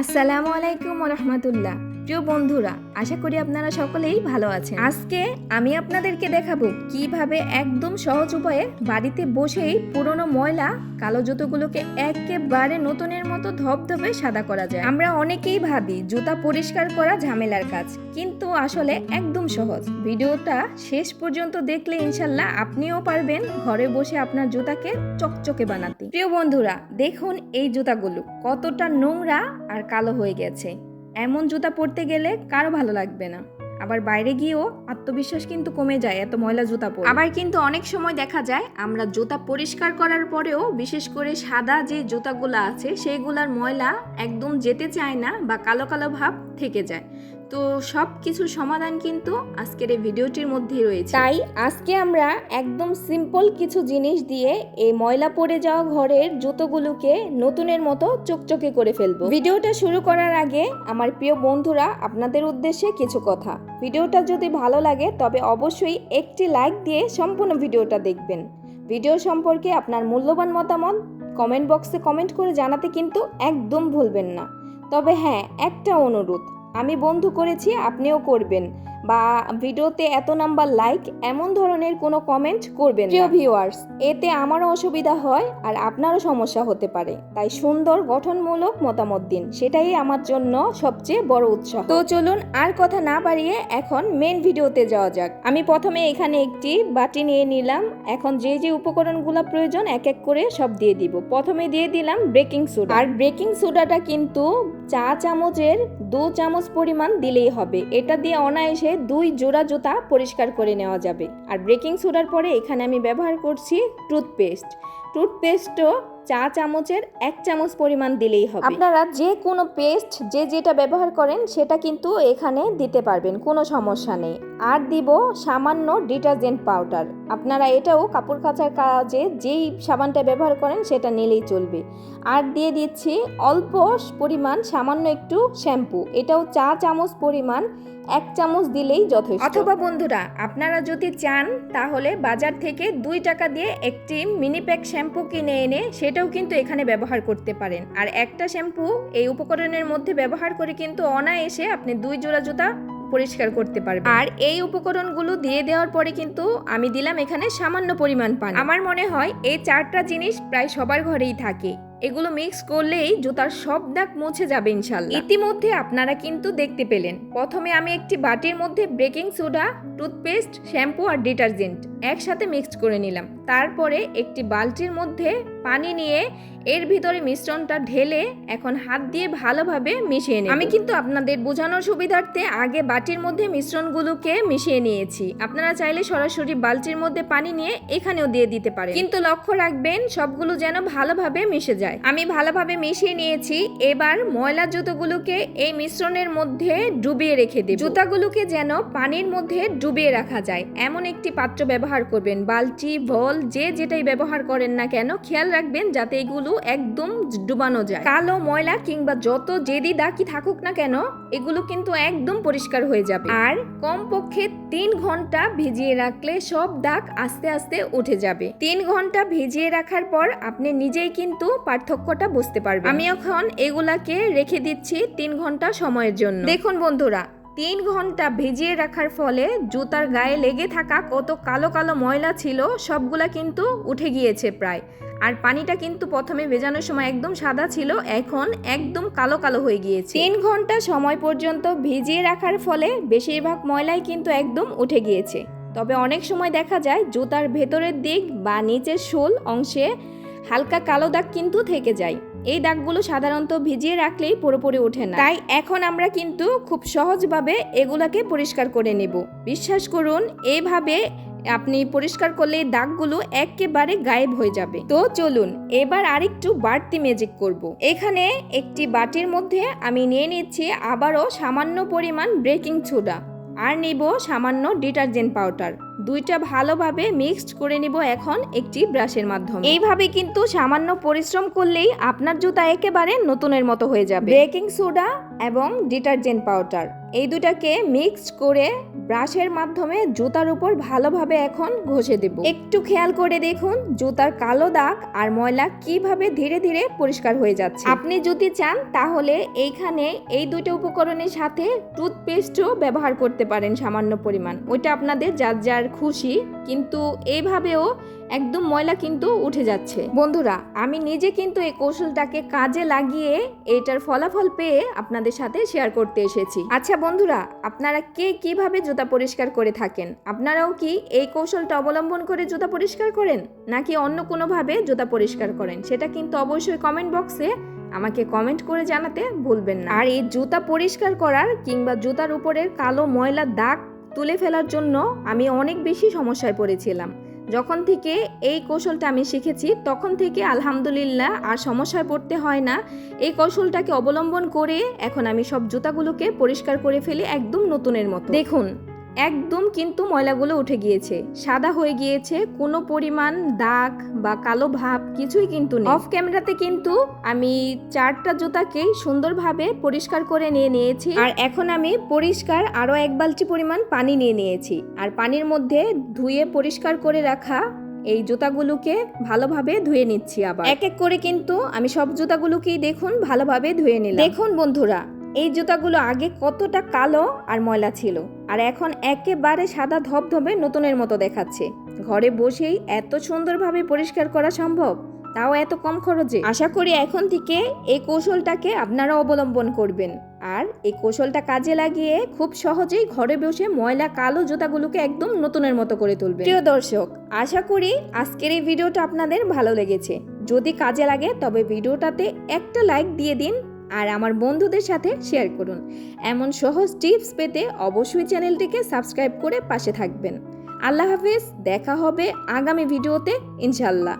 আসসালামু আলাইকুম রহমতুল্লাহ প্রিয় বন্ধুরা, আশা করি আপনারা সকলেই ভালো আছেন। আজকে আমি আপনাদেরকে দেখাবো কীভাবে একদম সহজ উপায়ে বাড়িতে বসেই পুরনো ময়লা কালো জুতোগুলোকে একেবারে নতুনের মতো ধপধপে সাদা করা যায়। আমরা অনেকেই ভাবি জুতা পরিষ্কার করা ঝামেলার কাজ, কিন্তু আসলে একদম সহজ। ভিডিওটা শেষ পর্যন্ত দেখলে ইনশাল্লাহ আপনিও পারবেন ঘরে বসে আপনার জুতাকে চকচকে বানাতে। প্রিয় বন্ধুরা, দেখুন এই জুতাগুলো, কতটা নোংরা আর কালো হয়ে গেছে। এমন জুতা পরতে গেলে কারও ভালো লাগবে না। আবার বাইরে গিয়েও আত্মবিশ্বাস কিন্তু কমে যায় এত ময়লা জুতা পরে। আবার কিন্তু অনেক সময় দেখা যায়, আমরা জুতা পরিষ্কার করার পরেও বিশেষ করে সাদা যে জুতাগুলো আছে, সেইগুলার ময়লা একদম যেতে চায় না বা কালো কালো ভাব থেকে যায়। তো সব কিছুর সমাধান কিন্তু আজকের এই ভিডিওটির মধ্যেই রয়েছে। তাই আজকে আমরা একদম সিম্পল কিছু জিনিস দিয়ে এই ময়লা পড়ে যাওয়া ঘরের জুতোগুলোকে নতুনের মতো চকচকে করে ফেলব। ভিডিওটা শুরু করার আগে আমার প্রিয় বন্ধুরা, আপনাদের উদ্দেশ্যে কিছু কথা। ভিডিওটা যদি ভালো লাগে, তবে অবশ্যই একটি লাইক দিয়ে সম্পূর্ণ ভিডিওটা দেখবেন। ভিডিও সম্পর্কে আপনার মূল্যবান মতামত কমেন্ট বক্সে কমেন্ট করে জানাতে কিন্তু একদম ভুলবেন না। তবে হ্যাঁ একটা অনুরোধ। আমি বন্ধু করেছি আপনিও করবেন। বা ভিডিওতে এত নাম্বার লাইক এমন ধরনের কোনো কমেন্ট করবেন প্রিয় ভিউয়ার্স এতে আমারও অসুবিধা হয় আর আপনারও সমস্যা হতে পারে। তাই সুন্দর গঠনমূলক মতামত দিন। সেটাই আমার জন্য সবচেয়ে বড় উৎসাহ। তো চলুন আর কথা না বাড়িয়ে এখন মেন ভিডিওতে যাওয়া যাক। আমি প্রথমে এখানে একটি বাটি নিয়ে নিলাম। এখন যে যে উপকরণগুলো প্রয়োজন এক এক করে সব দিয়ে দিব। প্রথমে দিয়ে দিলাম বেকিং সোডা আর বেকিং সোডাটা কিন্তু চা চামচের দু চামচ পরিমাণ দিলেই হবে। এটা দিয়ে অনায়াসে দুই জোড়া জুতা পরিষ্কার করে নেওয়া যাবে। আর ব্রেকিং সোডার পরে এখানে আমি ব্যবহার করছি টুথপেস্ট। টুথপেস্টও চা চামচের এক চামচ পরিমাণ দিলেই হবে। আপনারা যে কোনো পেস্ট যে যেটা ব্যবহার করেন সেটা কিন্তু এখানে দিতে পারবেন কোনো সমস্যা নেই। আর দিব সামান্য ডিটারজেন্ট পাউডার। আপনারা এটাও কাপড় কাচার কাজে যেই সাবানটা ব্যবহার করেন সেটা নিলেই চলবে। আর দিয়ে দিচ্ছি অল্প পরিমাণ সামান্য একটু শ্যাম্পু। এটাও চা চামচ পরিমাণ এক চামচ দিলেই যথেষ্ট। অথবা বন্ধুরা আপনারা যদি চান তাহলে বাজার থেকে দুই টাকা দিয়ে একটি মিনি প্যাক শ্যাম্পু কিনে এনে সেটাও কিন্তু এখানে ব্যবহার করতে পারেন। আর একটা শ্যাম্পু এই উপকরণের মধ্যে ব্যবহার করে কিন্তু অনায়াসে আপনি দুই জোড়া জুতা পরিষ্কার করতে পারবেন। আর এই উপকরণগুলো দিয়ে দেওয়ার পরে কিন্তু আমি দিলাম এখানে সামান্য পরিমাণ পানি। আমার মনে হয় এই চারটা জিনিস প্রায় সবার ঘরেই থাকে। এগুলো মিক্স করলেই জুতার সব দাগ মুছে যাবে ইনশাল্লাহ ইতিমধ্যে আপনারা কিন্তু দেখতে পেলেন। প্রথমে আমি একটি বাটির মধ্যে বেকিং সোডা, টুথপেস্ট, শ্যাম্পু আর ডিটারজেন্ট একসাথে মিক্সড করে নিলাম। তারপরে একটি বালতির মধ্যে পানি নিয়ে এর ভিতরে মিশ্রণটা ঢেলে এখন হাত দিয়ে ভালোভাবে মিশিয়ে নেব। আমি কিন্তু আপনাদের বোঝানোর সুবিধার্থে আগে বাটির মধ্যে মিশ্রণগুলোকে মিশিয়ে নিয়েছি। আপনারা চাইলে সরাসরি বালতির মধ্যে পানি নিয়ে এখানেও দিয়ে দিতে পারেন। কিন্তু লক্ষ্য রাখবেন, সবগুলো যেন ভালোভাবে মিশে যায়। আমি ভালোভাবে মিশিয়ে নিয়েছি। এবার ময়লা জুতোগুলোকে এই মিশ্রণের মধ্যে ডুবিয়ে রেখে দিই জুতাগুলোকে যেন পানির মধ্যে ডুবিয়ে রাখা যায়। এমন একটি পাত্র ব্যবহার করবেন। বালতি ভল যে যেটাই ব্যবহার করেন না কেন, খেয়াল রাখবেন যাতে এগুলো একদম ডুবানো যায়। কালো ময়লা কিংবা যত যেদি দাগি থাকুক না কেন, এগুলো কিন্তু একদম পরিষ্কার হয়ে যাবে। আর কমপক্ষে তিন ঘণ্টা ভিজিয়ে রাখলে সব দাগ আস্তে আস্তে উঠে যাবে। তিন ঘণ্টা ভিজিয়ে রাখার পর আপনি নিজেই কিন্তু পার্থক্যটা বুঝতে পারবেন। আমি এখন এগুলাকে রেখে দিচ্ছি তিন ঘণ্টা সময়ের জন্য। দেখুন বন্ধুরা তিন ঘণ্টা ভিজিয়ে রাখার ফলে জুতার গায়ে লেগে থাকা কত কালো কালো ময়লা ছিল, সবগুলা কিন্তু উঠে গিয়েছে প্রায়। আর পানিটা কিন্তু প্রথমে ভেজানোর সময় একদম সাদা ছিল, এখন একদম কালো কালো হয়ে গিয়েছে। তিন ঘণ্টা সময় পর্যন্ত ভিজিয়ে রাখার ফলে বেশিরভাগ ময়লাই কিন্তু একদম উঠে গিয়েছে। তবে অনেক সময় দেখা যায় জুতার ভেতরের দিক বা নিচের শোল অংশে হালকা কালো দাগ কিন্তু থেকে যায়। এই দাগগুলো সাধারণত ভিজিয়ে রাখলেই পুরোপুরি ওঠে না। তাই এখন আমরা কিন্তু খুব সহজভাবে এগুলাকে পরিষ্কার করে নেব। বিশ্বাস করুন এইভাবে আপনি পরিষ্কার করলে দাগগুলো একেবারে গায়েব হয়ে যাবে। তো চলুন, এবার আরেকটু বাড়তি ম্যাজিক করব। এখানে একটি বাটির মধ্যে আমি নিয়ে নিচ্ছি আবারও সামান্য পরিমাণ ব্রেকিং সোডা আর নিব সামান্য ডিটারজেন্ট পাউডার। দুইটা ভালোভাবে মিক্সড করে নিব এখন একটি ব্রাশের মাধ্যমে। এইভাবে কিন্তু সামান্য পরিশ্রম করলেই আপনার জুতা একেবারে নতুনের মতো হয়ে যাবে। বেকিং সোডা এবং ডিটারজেন্ট পাউডার। এই দুটাকে মিক্স করে ব্রাশের মাধ্যমে জুতার উপর ভালোভাবে এখন ঘষে দেব। একটু খেয়াল করে দেখুন জুতার কালো দাগ আর ময়লা কীভাবে ধীরে ধীরে পরিষ্কার হয়ে যাচ্ছে। আপনি যদি চান তাহলে এইখানে এই দুটো উপকরণের সাথে টুথপেস্টও ব্যবহার করতে পারেন সামান্য পরিমাণ। ওইটা আপনাদের যার যার খুশি, কিন্তু এইভাবেও একদম ময়লা কিন্তু উঠে যাচ্ছে। বন্ধুরা, আমি নিজে কিন্তু এই কৌশলটাকে কাজে লাগিয়ে এটার ফলাফল পেয়ে আপনাদের সাথে শেয়ার করতে এসেছি। আচ্ছা বন্ধুরা, আপনারা কে কীভাবে জুতা পরিষ্কার করে থাকেন? আপনারাও কি এই কৌশলটা অবলম্বন করে জুতা পরিষ্কার করেন? নাকি অন্য কোনোভাবে জুতা পরিষ্কার করেন? সেটা কিন্তু অবশ্যই কমেন্ট বক্সে আমাকে কমেন্ট করে জানাতে ভুলবেন না। আর এই জুতা পরিষ্কার করার কিংবা জুতার উপরের কালো ময়লা দাগ তুলে ফেলার জন্য আমি অনেক বেশি সমস্যায় পড়েছিলাম। যখন থেকে এই কৌশলটা আমি শিখেছি, তখন থেকে আলহামদুলিল্লাহ আর সমস্যায় পড়তে হয় না। এই কৌশলটাকে অবলম্বন করে এখন আমি সব জুতাগুলোকে পরিষ্কার করে ফেলি একদম নতুনের মতো। দেখুন একদম কিন্তু ময়লাগুলো উঠে গিয়েছে। সাদা হয়ে গিয়েছে, কোনো পরিমাণ দাগ বা কালো ভাব কিছুই কিন্তু নেই। অফ ক্যামেরাতে কিন্তু আমি চারটা জুতাকেই সুন্দরভাবে পরিষ্কার করে নিয়ে নিয়েছি। আর এখন আমি পরিষ্কার আরও এক বালতি পরিমাণ পানি নিয়ে নিয়েছি। আর পানির মধ্যে ধুয়ে পরিষ্কার করে রাখা এই জুতাগুলোকে ভালোভাবে ধুয়ে নিচ্ছি আবার। এক এক করে কিন্তু আমি সব জুতাগুলোকেই দেখুন ভালোভাবে ধুয়ে নিলাম। দেখুন বন্ধুরা এই জুতাগুলো আগে কতটা কালো আর ময়লা ছিল, আর এখন একেবারে সাদা ধবধবে নতুনের মতো দেখাচ্ছে। ঘরে বসেই এত সুন্দরভাবে পরিষ্কার করা সম্ভব? তাও এত কম খরচে? আশা করি এখন থেকে এই কৌশলটাকে আপনারা অবলম্বন করবেন। আর এই কৌশলটা কাজে লাগিয়ে খুব সহজেই ঘরে বসে ময়লা কালো জুতাগুলোকে একদম নতুনের মতো করে তুলবেন। প্রিয় দর্শক, আশা করি আজকের এই ভিডিওটা আপনাদের ভালো লেগেছে। যদি কাজে লাগে তবে ভিডিওটাতে একটা লাইক দিয়ে দিন আর আমার বন্ধুদের সাথে শেয়ার করুন। এমন সহজ টিপস পেতে অবশ্যই চ্যানেলটিকে সাবস্ক্রাইব করে পাশে থাকবেন। আল্লাহ হাফিজ, দেখা হবে আগামী ভিডিওতে ইনশাল্লাহ